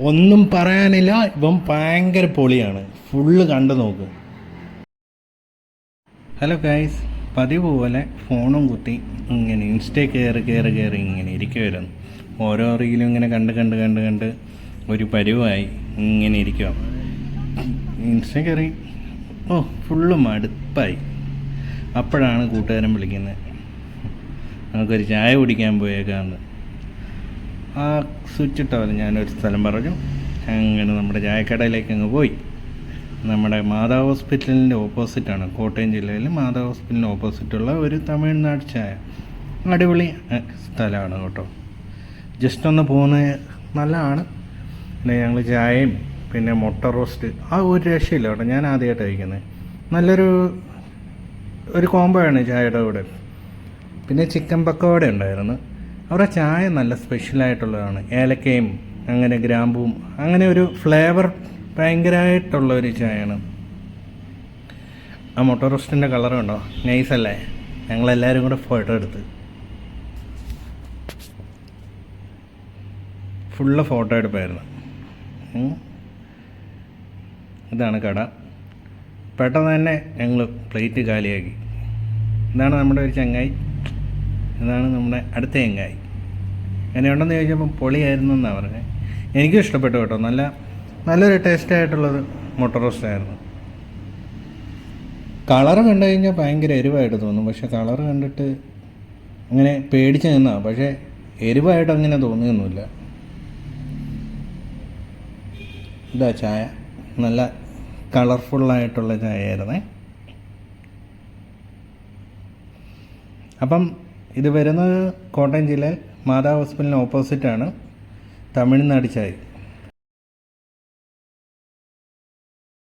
ഒന്നും പറയാനില്ല ഇവൻ ഭയങ്കര പൊളിയാണ്. ഫുള്ള് കണ്ടു നോക്ക്. ഹലോ ഗൈസ് പതിവ് പോലെ ഫോണും കുത്തി ഇങ്ങനെ ഇൻസ്റ്റേ കയറി കയറി കയറി ഇങ്ങനെ ഇരിക്കുമായിരുന്നു ഓരോ റീലും ഇങ്ങനെ കണ്ട് കണ്ട് കണ്ട് കണ്ട് ഒരു പരുവായി ഇങ്ങനെ ഇരിക്കുക ഇൻസ്റ്റ കയറി ഓ ഫുള്ള് മടുപ്പായി. അപ്പോഴാണ് കൂട്ടുകാരൻ വിളിക്കുന്നത്. നമുക്കൊരു ചായ കുടിക്കാൻ പോയേക്കാന്ന്. ആ സ്വിച്ച് ഇട്ടവരെ ഞാനൊരു സ്ഥലം പറഞ്ഞു. അങ്ങനെ നമ്മുടെ ചായക്കടയിലേക്ക് അങ്ങ് പോയി. നമ്മുടെ മാതാ ഹോസ്പിറ്റലിന്റെ ഓപ്പോസിറ്റാണ് കോട്ടയം ജില്ലയിൽ മാതാ ഹോസ്പിറ്റലിന്റെ ഓപ്പോസിറ്റുള്ള ഒരു തമിഴ്നാട് ചായ. അടിപൊളി സ്ഥലമാണ് കേട്ടോ. ജസ്റ്റ് ഒന്ന് പോകുന്ന നല്ലതാണ്. പിന്നെ ഞങ്ങൾ ചായയും പിന്നെ മുട്ട റോസ്റ്റ് ആ ഒരു രക്ഷയില്ല കേട്ടോ. ഞാൻ ആദ്യമായിട്ട് കഴിക്കുന്നത് നല്ലൊരു ഒരു കോംബോ ആണ് ചായയുടെ കൂടെ. പിന്നെ ചിക്കൻ പക്കോട ഉണ്ടായിരുന്നു. അവരുടെ ചായ നല്ല സ്പെഷ്യലായിട്ടുള്ളതാണ് ഏലക്കയും അങ്ങനെ ഗ്രാമ്പും അങ്ങനെ ഒരു ഫ്ലേവർ ഭയങ്കരമായിട്ടുള്ള ഒരു ചായയാണ്. ആ മൊട്ടോ റോസ്റ്റിന്റെ കളറുണ്ടോ നൈസല്ലേ ഞങ്ങളെല്ലാവരും കൂടെ ഫോട്ടോ എടുത്ത്. ഫുള്ള് ഫോട്ടോ എടുപ്പായിരുന്നു. ഇതാണ് കട. പെട്ടെന്ന് തന്നെ ഞങ്ങൾ പ്ലേറ്റ് കാലിയാക്കി. ഇതാണ് നമ്മുടെ ഒരു ചങ്ങായി. ഇതാണ് നമ്മുടെ അടുത്ത തേങ്ങായി അങ്ങനെ ഉണ്ടെന്ന് ചോദിച്ചപ്പോൾ പൊളിയായിരുന്നു എന്നാണ് പറഞ്ഞത് എനിക്കും ഇഷ്ടപ്പെട്ടു കേട്ടോ. നല്ല നല്ലൊരു ടേസ്റ്റ് മുട്ട റോസ്റ്റ് ആയിരുന്നു. കളറ് കണ്ടു കഴിഞ്ഞാൽ ഭയങ്കര എരിവായിട്ട് തോന്നും. പക്ഷെ കളറ് കണ്ടിട്ട് അങ്ങനെ പേടിച്ച് നിന്നാ. പക്ഷേ എരിവായിട്ട് അങ്ങനെ തോന്നിയൊന്നുമില്ല. ഇതാ ചായ. നല്ല കളർഫുള്ളായിട്ടുള്ള ചായ ആയിരുന്നേ അപ്പം ഇത് വരുന്നത് കോട്ടയം ജില്ലയിൽ മാതാ ഹോസ്പിറ്റലിന് ഓപ്പോസിറ്റാണ് തമിഴ്നാട് ചായ.